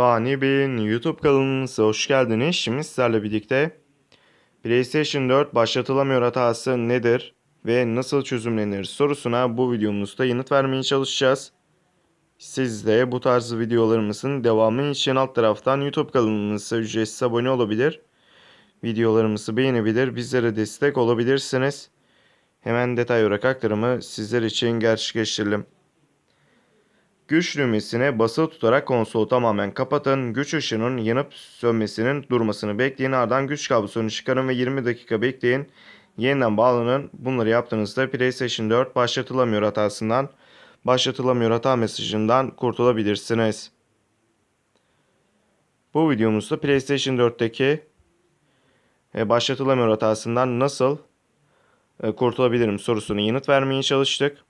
Fani Bey'in YouTube kanalımıza hoş geldiniz. Şimdi sizlerle birlikte PlayStation 4 başlatılamıyor hatası nedir ve nasıl çözümlenir sorusuna bu videomuzda yanıt vermeye çalışacağız. Siz de bu tarz videolarımızın devamı için alt taraftan YouTube kanalımıza ücretsiz abone olabilir. Videolarımızı beğenebilir, bizlere destek olabilirsiniz. Hemen detay olarak aktarımı sizler için gerçekleştirelim. Güç düğmesine basılı tutarak konsolu tamamen kapatın. Güç ışığının yanıp sönmesinin durmasını bekleyin. Ardından güç kablosunu çıkarın ve 20 dakika bekleyin. Yeniden bağlanın. Bunları yaptığınızda PlayStation 4 başlatılamıyor hatasından, başlatılamıyor hata mesajından kurtulabilirsiniz. Bu videomuzda PlayStation 4'teki e, başlatılamıyor hatasından nasıl e, kurtulabilirim sorusuna yanıt vermeye çalıştık.